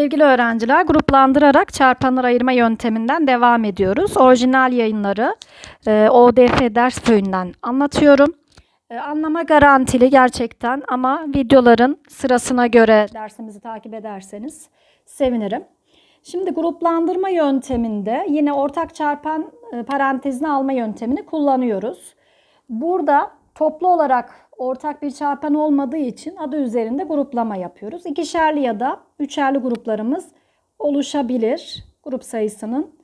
Sevgili öğrenciler, gruplandırarak çarpanlar ayırma yönteminden devam ediyoruz. Orijinal yayınları e, ODF ders köyünden anlatıyorum. E, anlama garantili gerçekten ama videoların sırasına göre dersimizi takip ederseniz sevinirim. Şimdi gruplandırma yönteminde yine ortak çarpan e, parantezini alma yöntemini kullanıyoruz. Burada toplu olarak ortak bir çarpan olmadığı için adı üzerinde gruplama yapıyoruz. İkişerli ya da üçerli gruplarımız oluşabilir. Grup sayısının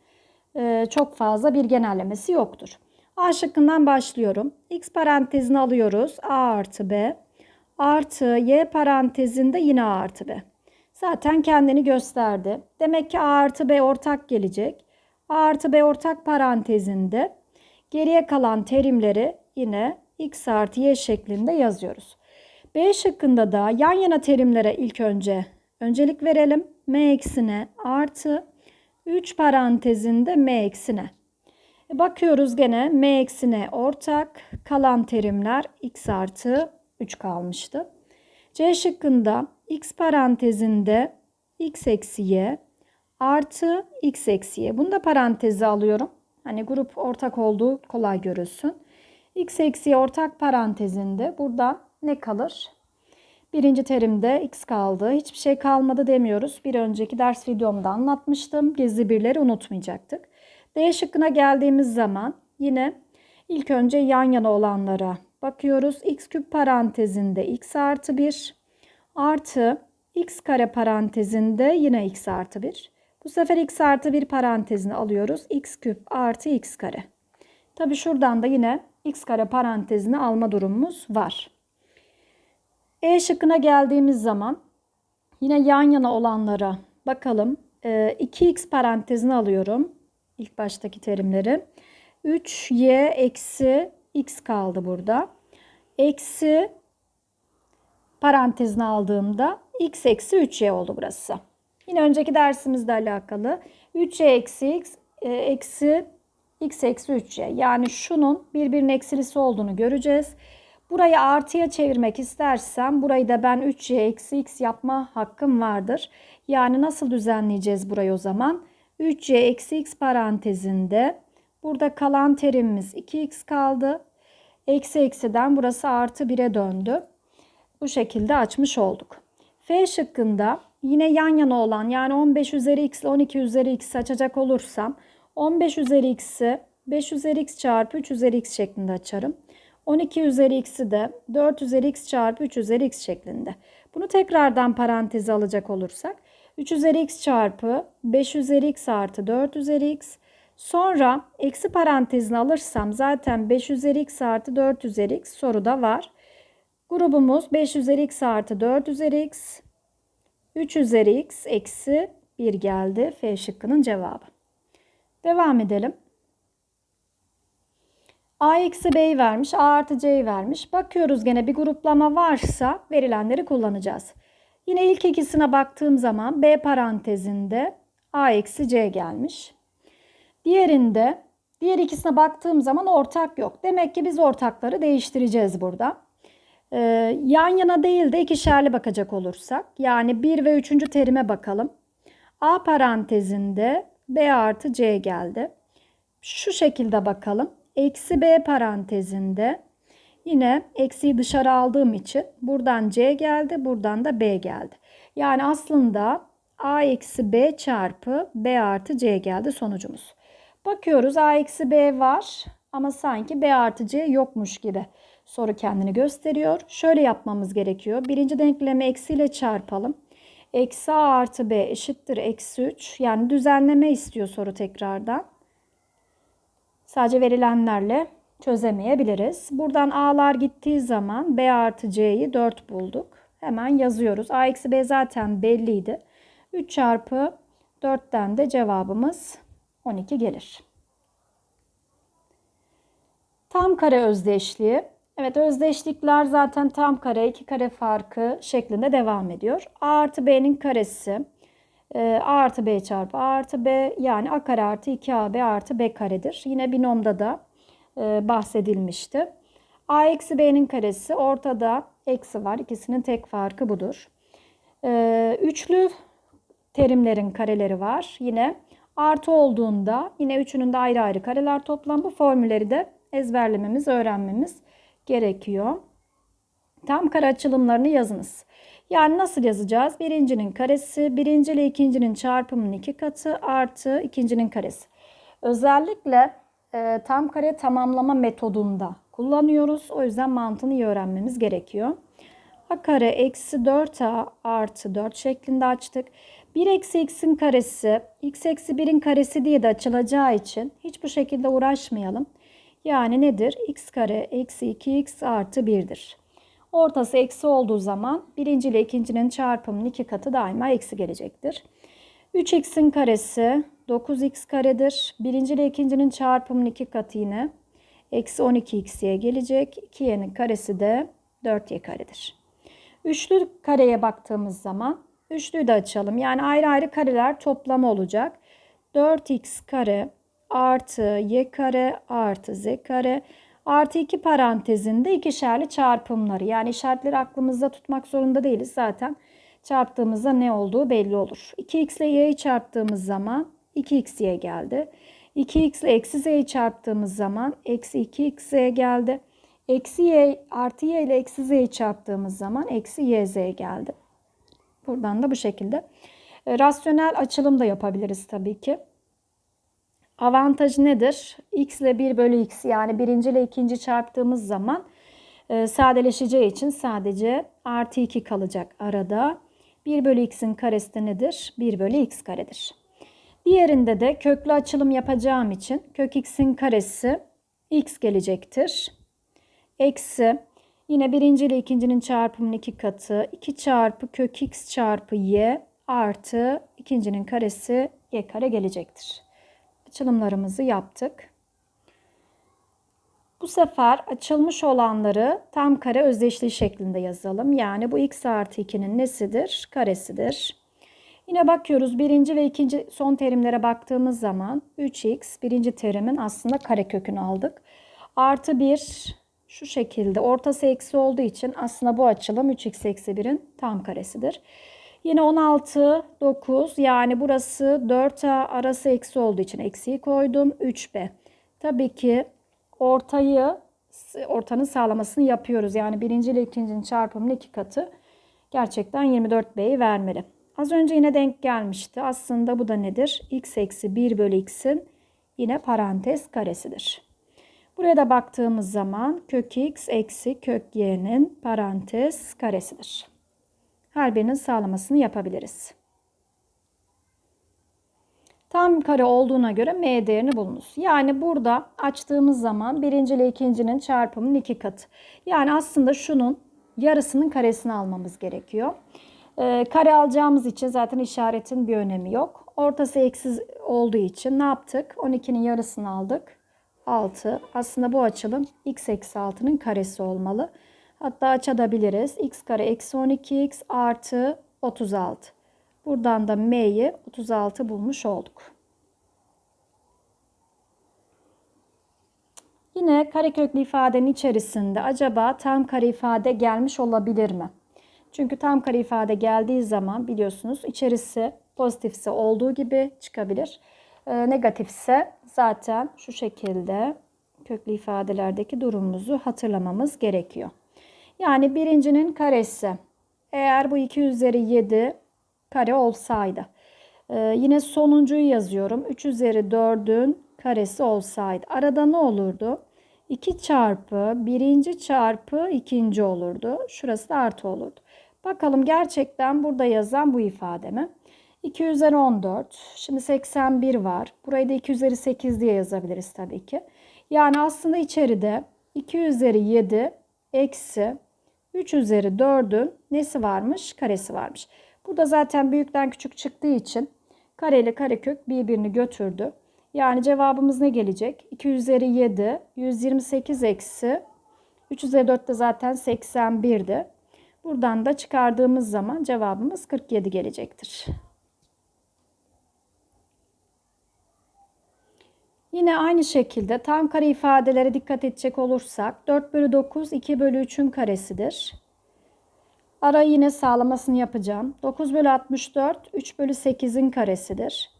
e, çok fazla bir genellemesi yoktur. A şıkkından başlıyorum. X parantezini alıyoruz. A artı B artı Y parantezinde yine A artı B. Zaten kendini gösterdi. Demek ki A artı B ortak gelecek. A artı B ortak parantezinde geriye kalan terimleri yine x artı y şeklinde yazıyoruz. B şıkkında da yan yana terimlere ilk önce öncelik verelim. m eksine artı 3 parantezinde m eksine. E, Bakıyoruz gene m eksine ortak kalan terimler x artı 3 kalmıştı. C şıkkında x parantezinde x eksi y artı x eksi y. Bunu da paranteze alıyorum. Hani grup ortak olduğu kolay görülsün. X eksi ortak parantezinde buradan ne kalır? Birinci terimde x kaldı. Hiçbir şey kalmadı demiyoruz. Bir önceki ders videomda anlatmıştım. Gizli birleri unutmayacaktık. D şıkkına geldiğimiz zaman yine ilk önce yan yana olanlara bakıyoruz. x küp parantezinde x artı 1 artı x kare parantezinde yine x artı 1. Bu sefer x artı 1 parantezini alıyoruz. x küp artı x kare. Tabi şuradan da yine x kare parantezini alma durumumuz var. E şıkkına geldiğimiz zaman yine yan yana olanlara bakalım. Ee, 2x parantezini alıyorum. İlk baştaki terimleri. 3y eksi x kaldı burada. Eksi parantezini aldığımda x eksi 3y oldu burası. Yine önceki dersimizle alakalı 3y eksi x e, eksi x eksi 3y. Yani şunun birbirinin eksilisi olduğunu göreceğiz. Burayı artıya çevirmek istersem burayı da ben 3y eksi x yapma hakkım vardır. Yani nasıl düzenleyeceğiz burayı o zaman? 3y eksi x parantezinde burada kalan terimimiz 2x kaldı. Eksi eksiden burası artı 1'e döndü. Bu şekilde açmış olduk. F şıkkında yine yan yana olan yani 15 üzeri x ile 12 üzeri x açacak olursam 15 üzeri x'i 5 üzeri x çarpı 3 üzeri x şeklinde açarım. 12 üzeri x'i de 4 üzeri x çarpı 3 üzeri x şeklinde. Bunu tekrardan paranteze alacak olursak 3 üzeri x çarpı 5 üzeri x artı 4 üzeri x. Sonra eksi parantezini alırsam zaten 5 üzeri x artı 4 üzeri x soruda var. Grubumuz 5 üzeri x artı 4 üzeri x. 3 üzeri x eksi 1 geldi. F şıkkının cevabı. Devam edelim. A eksi B'yi vermiş, A artı C'yi vermiş. Bakıyoruz gene bir gruplama varsa verilenleri kullanacağız. Yine ilk ikisine baktığım zaman B parantezinde A eksi C gelmiş. Diğerinde diğer ikisine baktığım zaman ortak yok. Demek ki biz ortakları değiştireceğiz burada. Ee, yan yana değil de ikişerli bakacak olursak yani 1 ve 3. terime bakalım. A parantezinde B artı C geldi. Şu şekilde bakalım. Eksi B parantezinde yine eksiyi dışarı aldığım için buradan C geldi, buradan da B geldi. Yani aslında A eksi B çarpı B artı C geldi sonucumuz. Bakıyoruz A eksi B var ama sanki B artı C yokmuş gibi soru kendini gösteriyor. Şöyle yapmamız gerekiyor. Birinci denklemi eksiyle çarpalım. Eksi A artı B eşittir eksi 3. Yani düzenleme istiyor soru tekrardan. Sadece verilenlerle çözemeyebiliriz. Buradan A'lar gittiği zaman B artı C'yi 4 bulduk. Hemen yazıyoruz. A eksi B zaten belliydi. 3 çarpı 4'ten de cevabımız 12 gelir. Tam kare özdeşliği. Evet özdeşlikler zaten tam kare, iki kare farkı şeklinde devam ediyor. A artı B'nin karesi e, A artı B çarpı A artı B yani A kare artı 2AB artı B karedir. Yine binomda da e, bahsedilmişti. A eksi B'nin karesi ortada eksi var. İkisinin tek farkı budur. E, üçlü terimlerin kareleri var. Yine artı olduğunda yine üçünün de ayrı ayrı kareler toplam. Bu formülleri de ezberlememiz, öğrenmemiz gerekiyor. Tam kare açılımlarını yazınız. Yani nasıl yazacağız? Birincinin karesi, birinci ile ikincinin çarpımının iki katı artı ikincinin karesi. Özellikle e, tam kare tamamlama metodunda kullanıyoruz. O yüzden mantığını iyi öğrenmemiz gerekiyor. A kare eksi 4a artı 4 şeklinde açtık. 1 eksi x'in karesi, x eksi 1'in karesi diye de açılacağı için hiç bu şekilde uğraşmayalım. Yani nedir? x kare eksi 2x artı 1'dir. Ortası eksi olduğu zaman birinci ile ikincinin çarpımının iki katı daima eksi gelecektir. 3x'in karesi 9x karedir. Birinci ile ikincinin çarpımının iki katı yine eksi 12x'ye gelecek. 2y'nin karesi de 4y karedir. Üçlü kareye baktığımız zaman üçlüyü de açalım. Yani ayrı ayrı kareler toplamı olacak. 4x kare artı y kare artı z kare artı 2 parantezinde ikişerli çarpımları. Yani işaretleri aklımızda tutmak zorunda değiliz. Zaten çarptığımızda ne olduğu belli olur. 2x ile y'yi çarptığımız zaman 2xy geldi. 2x ile eksi z'yi çarptığımız zaman eksi 2xz geldi. Eksi y artı y ile eksi z'yi çarptığımız zaman eksi yz geldi. Buradan da bu şekilde. Rasyonel açılım da yapabiliriz tabii ki. Avantajı nedir? x ile 1 bölü x yani birinci ile ikinci çarptığımız zaman e, sadeleşeceği için sadece artı 2 kalacak arada. 1 bölü x'in karesi de nedir? 1 bölü x karedir. Diğerinde de köklü açılım yapacağım için kök x'in karesi x gelecektir. Eksi yine birinci ile ikincinin çarpımının iki katı 2 çarpı kök x çarpı y artı ikincinin karesi y kare gelecektir. Açılımlarımızı yaptık. Bu sefer açılmış olanları tam kare özdeşliği şeklinde yazalım. Yani bu x artı 2'nin nesidir? Karesidir. Yine bakıyoruz birinci ve ikinci son terimlere baktığımız zaman 3x birinci terimin aslında kare kökünü aldık. Artı 1 şu şekilde ortası eksi olduğu için aslında bu açılım 3x eksi 1'in tam karesidir. Yine 16, 9 yani burası 4A arası eksi olduğu için eksiyi koydum. 3B. Tabii ki ortayı ortanın sağlamasını yapıyoruz. Yani birinci ile ikincinin çarpımının iki katı gerçekten 24B'yi vermeli. Az önce yine denk gelmişti. Aslında bu da nedir? x eksi 1 bölü x'in yine parantez karesidir. Buraya da baktığımız zaman kök x eksi kök y'nin parantez karesidir. Her birinin sağlamasını yapabiliriz. Tam kare olduğuna göre m değerini bulunuz. Yani burada açtığımız zaman birinci ile ikincinin çarpımının iki katı. Yani aslında şunun yarısının karesini almamız gerekiyor. Ee, kare alacağımız için zaten işaretin bir önemi yok. Ortası eksiz olduğu için ne yaptık? 12'nin yarısını aldık. 6. Aslında bu açılım x eksi 6'nın karesi olmalı. Hatta açabiliriz. x kare eksi 12x artı 36. Buradan da m'yi 36 bulmuş olduk. Yine kareköklü ifadenin içerisinde acaba tam kare ifade gelmiş olabilir mi? Çünkü tam kare ifade geldiği zaman biliyorsunuz içerisi pozitifse olduğu gibi çıkabilir. E, negatifse zaten şu şekilde köklü ifadelerdeki durumumuzu hatırlamamız gerekiyor. Yani birincinin karesi eğer bu 2 üzeri 7 kare olsaydı. E, yine sonuncuyu yazıyorum. 3 üzeri 4'ün karesi olsaydı. Arada ne olurdu? 2 çarpı birinci çarpı ikinci olurdu. Şurası da artı olurdu. Bakalım gerçekten burada yazan bu ifade mi? 2 üzeri 14. Şimdi 81 var. Burayı da 2 üzeri 8 diye yazabiliriz tabii ki. Yani aslında içeride 2 üzeri 7 eksi 3 üzeri 4'ün nesi varmış? Karesi varmış. Burada zaten büyükten küçük çıktığı için kare ile karekök birbirini götürdü. Yani cevabımız ne gelecek? 2 üzeri 7, 128 eksi 3 üzeri 4 de zaten 81'di. Buradan da çıkardığımız zaman cevabımız 47 gelecektir. Yine aynı şekilde tam kare ifadelere dikkat edecek olursak 4 bölü 9 2 bölü 3'ün karesidir. Ara yine sağlamasını yapacağım. 9 bölü 64 3 bölü 8'in karesidir.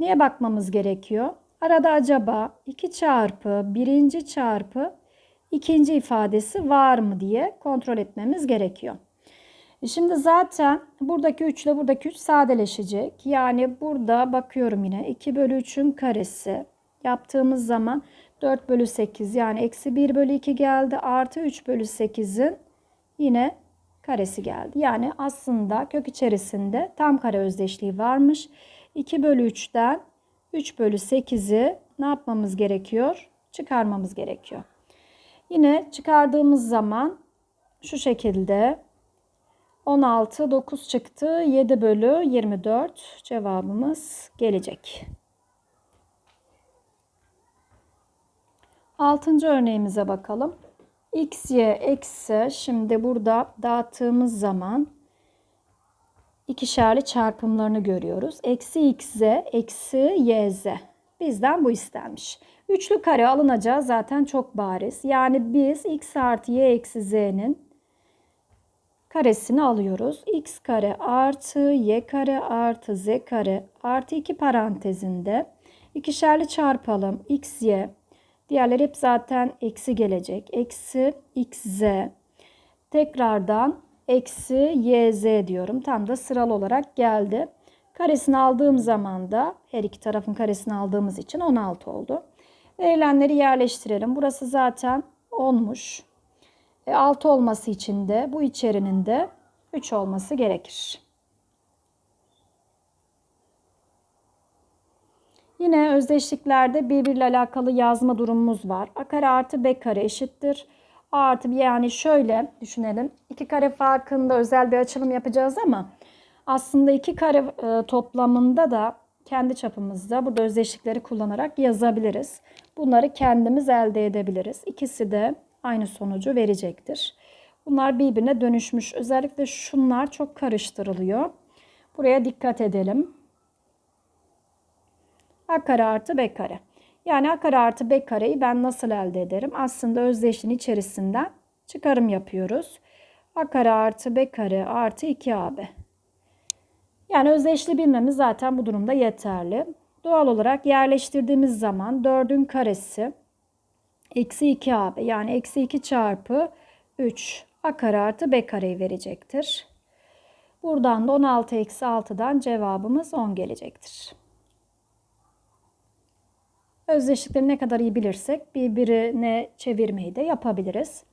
Neye bakmamız gerekiyor? Arada acaba 2 çarpı birinci çarpı ikinci ifadesi var mı diye kontrol etmemiz gerekiyor. Şimdi zaten buradaki 3 ile buradaki 3 sadeleşecek. Yani burada bakıyorum yine 2 bölü 3'ün karesi yaptığımız zaman 4 bölü 8 yani eksi 1 bölü 2 geldi. Artı 3 bölü 8'in yine karesi geldi. Yani aslında kök içerisinde tam kare özdeşliği varmış. 2 bölü 3'ten 3 bölü 8'i ne yapmamız gerekiyor? Çıkarmamız gerekiyor. Yine çıkardığımız zaman şu şekilde 16, 9 çıktı. 7 bölü 24 cevabımız gelecek. Altıncı örneğimize bakalım. x, y eksi şimdi burada dağıttığımız zaman ikişerli çarpımlarını görüyoruz. Eksi x, z, eksi y, z. Bizden bu istenmiş. Üçlü kare alınacağı zaten çok bariz. Yani biz x artı y eksi z'nin karesini alıyoruz. x kare artı y kare artı z kare artı 2 parantezinde ikişerli çarpalım. x, y. Diğerleri hep zaten eksi gelecek. Eksi x, z. Tekrardan eksi y, z diyorum. Tam da sıralı olarak geldi. Karesini aldığım zaman da her iki tarafın karesini aldığımız için 16 oldu. Verilenleri yerleştirelim. Burası zaten 10'muş. E, 6 olması için de bu içerinin de 3 olması gerekir. Yine özdeşliklerde birbiriyle alakalı yazma durumumuz var. A kare artı B kare eşittir. A artı B yani şöyle düşünelim. İki kare farkında özel bir açılım yapacağız ama aslında iki kare e, toplamında da kendi çapımızda burada özdeşlikleri kullanarak yazabiliriz. Bunları kendimiz elde edebiliriz. İkisi de aynı sonucu verecektir. Bunlar birbirine dönüşmüş. Özellikle şunlar çok karıştırılıyor. Buraya dikkat edelim. A kare artı B kare. Yani A kare artı B kareyi ben nasıl elde ederim? Aslında özdeşliğin içerisinden çıkarım yapıyoruz. A kare artı B kare artı 2AB. Yani özdeşli bilmemiz zaten bu durumda yeterli. Doğal olarak yerleştirdiğimiz zaman 4'ün karesi eksi 2AB yani eksi 2 çarpı 3 A kare artı B kareyi verecektir. Buradan da 16 eksi 6'dan cevabımız 10 gelecektir. Özdeşlikleri ne kadar iyi bilirsek birbirine çevirmeyi de yapabiliriz.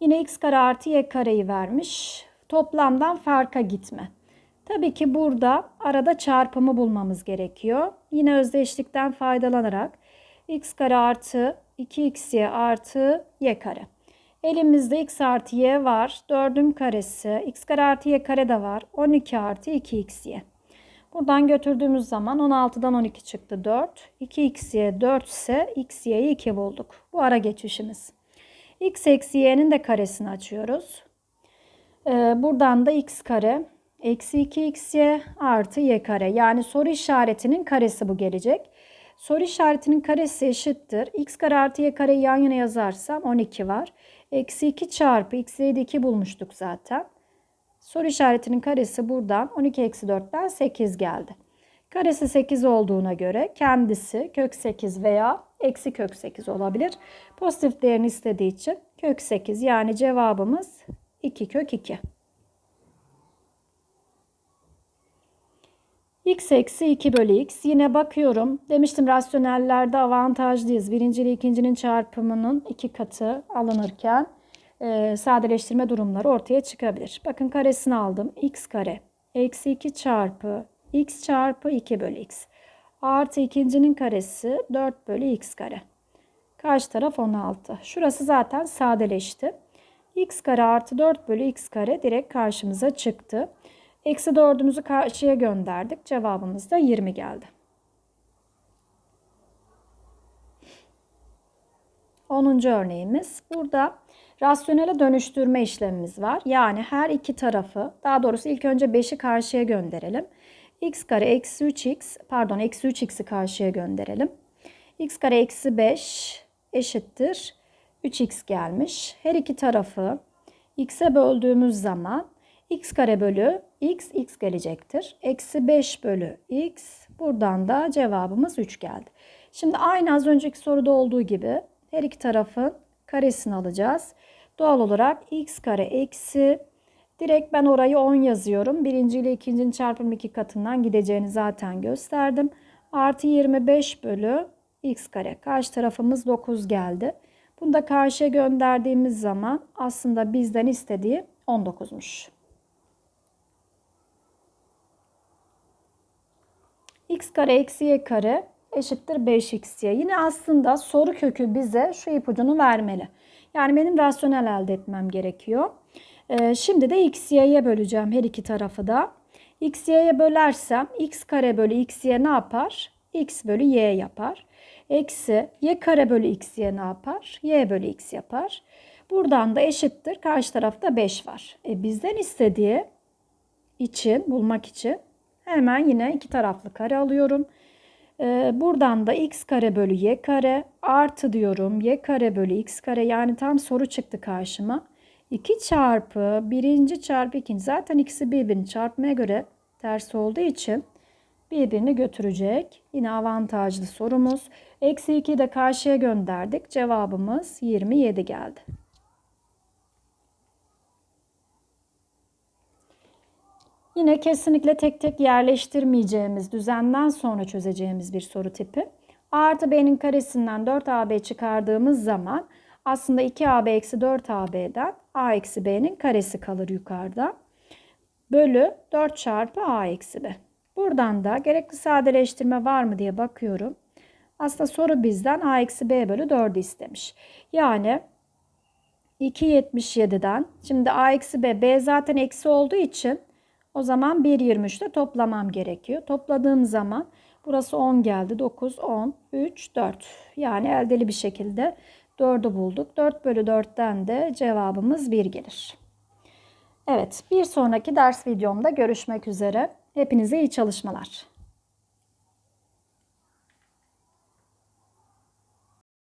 Yine x kare artı y kareyi vermiş. Toplamdan farka gitme. Tabii ki burada arada çarpımı bulmamız gerekiyor. Yine özdeşlikten faydalanarak x kare artı 2xy artı y kare. Elimizde x artı y var. 4'ün karesi. x kare artı y kare de var. 12 artı 2xy. Buradan götürdüğümüz zaman 16'dan 12 çıktı 4. 2xy 4 ise xy'yi 2 bulduk. Bu ara geçişimiz. x eksi y'nin de karesini açıyoruz. Ee, buradan da x kare eksi 2xy artı y kare. Yani soru işaretinin karesi bu gelecek. Soru işaretinin karesi eşittir. x kare artı y kareyi yan yana yazarsam 12 var. Eksi 2 çarpı de 2 bulmuştuk zaten. Soru işaretinin karesi buradan 12 eksi 4'ten 8 geldi. Karesi 8 olduğuna göre kendisi kök 8 veya eksi kök 8 olabilir. Pozitif değerini istediği için kök 8 yani cevabımız 2 kök 2. x eksi 2 bölü x. Yine bakıyorum. Demiştim rasyonellerde avantajlıyız. Birinci ile ikincinin çarpımının iki katı alınırken e, sadeleştirme durumları ortaya çıkabilir. Bakın karesini aldım. x kare eksi 2 çarpı x çarpı 2 bölü x. Artı ikincinin karesi 4 bölü x kare. Karşı taraf 16. Şurası zaten sadeleşti. x kare artı 4 bölü x kare direkt karşımıza çıktı. Eksi 4'ümüzü karşıya gönderdik. Cevabımız da 20 geldi. 10. örneğimiz. Burada rasyonele dönüştürme işlemimiz var. Yani her iki tarafı, daha doğrusu ilk önce 5'i karşıya gönderelim. x kare eksi 3x, pardon eksi 3x'i karşıya gönderelim. x kare eksi 5 eşittir 3x gelmiş. Her iki tarafı x'e böldüğümüz zaman x kare bölü x, x gelecektir. Eksi 5 bölü x. Buradan da cevabımız 3 geldi. Şimdi aynı az önceki soruda olduğu gibi her iki tarafın karesini alacağız. Doğal olarak x kare eksi direkt ben orayı 10 yazıyorum. Birinci ile ikincinin çarpımı iki katından gideceğini zaten gösterdim. Artı 25 bölü x kare. Karşı tarafımız 9 geldi. Bunu da karşıya gönderdiğimiz zaman aslında bizden istediği 19'muş. x kare eksi y kare eşittir 5xy. Yine aslında soru kökü bize şu ipucunu vermeli. Yani benim rasyonel elde etmem gerekiyor. Ee, şimdi de xy'ye böleceğim her iki tarafı da. xy'ye bölersem x kare bölü xy ne yapar? x bölü y yapar. Eksi y kare bölü xy ne yapar? y bölü x yapar. Buradan da eşittir. Karşı tarafta 5 var. E bizden istediği için, bulmak için hemen yine iki taraflı kare alıyorum. Ee, buradan da x kare bölü y kare artı diyorum y kare bölü x kare yani tam soru çıktı karşıma. 2 çarpı birinci çarpı ikinci zaten ikisi birbirini çarpmaya göre ters olduğu için birbirini götürecek. Yine avantajlı sorumuz. Eksi 2'yi de karşıya gönderdik. Cevabımız 27 geldi. Yine kesinlikle tek tek yerleştirmeyeceğimiz, düzenden sonra çözeceğimiz bir soru tipi. A artı B'nin karesinden 4AB çıkardığımız zaman aslında 2AB eksi 4AB'den A eksi B'nin karesi kalır yukarıda. Bölü 4 çarpı A eksi B. Buradan da gerekli sadeleştirme var mı diye bakıyorum. Aslında soru bizden A eksi B bölü 4'ü istemiş. Yani 2.77'den şimdi A eksi B, B zaten eksi olduğu için o zaman 1.23'te toplamam gerekiyor. Topladığım zaman burası 10 geldi. 9, 10, 3, 4. Yani eldeli bir şekilde 4'ü bulduk. 4 bölü 4'ten de cevabımız 1 gelir. Evet bir sonraki ders videomda görüşmek üzere. Hepinize iyi çalışmalar.